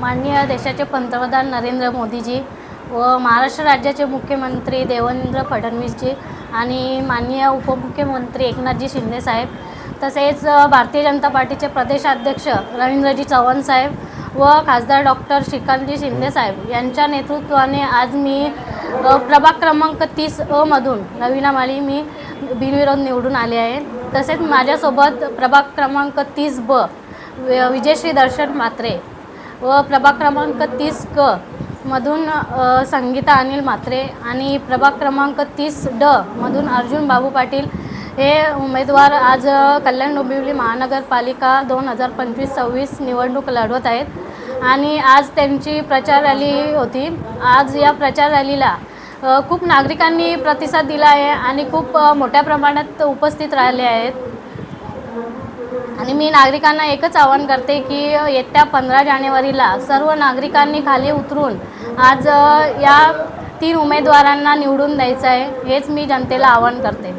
माननीय देशाचे पंतप्रधान नरेंद्र मोदीजी व महाराष्ट्र राज्याचे मुख्यमंत्री देवेंद्र फडणवीसजी आणि माननीय उपमुख्यमंत्री एकनाथजी शिंदेसाहेब तसेच भारतीय जनता पार्टीचे प्रदेशाध्यक्ष रवींद्रजी चव्हाण साहेब व खासदार डॉक्टर श्रीकांतजी शिंदेसाहेब यांच्या नेतृत्वाने आज मी प्रभाग क्रमांक तीस अमधून नवीना रवीना माळी मी बिनविरोध निवडून आले आहे. तसेच माझ्यासोबत प्रभाग क्रमांक तीस ब विजयश्री दर्शन मात्रे व प्रभाग क्रमांक तीस क मधून संगीता अनिल म्हात्रे आणि प्रभाग क्रमांक तीस ड मधून अर्जुन बाबू पाटील हे उमेदवार आज कल्याण डोंबिवली महानगरपालिका दोन हजार पंचवीस सव्वीस निवडणूक लढवत आहेत. आणि आज त्यांची प्रचार रॅली होती. आज या प्रचार रॅलीला खूप नागरिकांनी प्रतिसाद दिला आहे आणि खूप मोठ्या प्रमाणात उपस्थित राहिले आहेत. आणि मी नागरिकांना एकच आवाहन करते की येत्या पंधरा जानेवारीला सर्व नागरिकांनी खाली उतरून आज या तीन उमेदवारांना निवडून द्यायचं आहे हेच मी जनतेला आवाहन करते.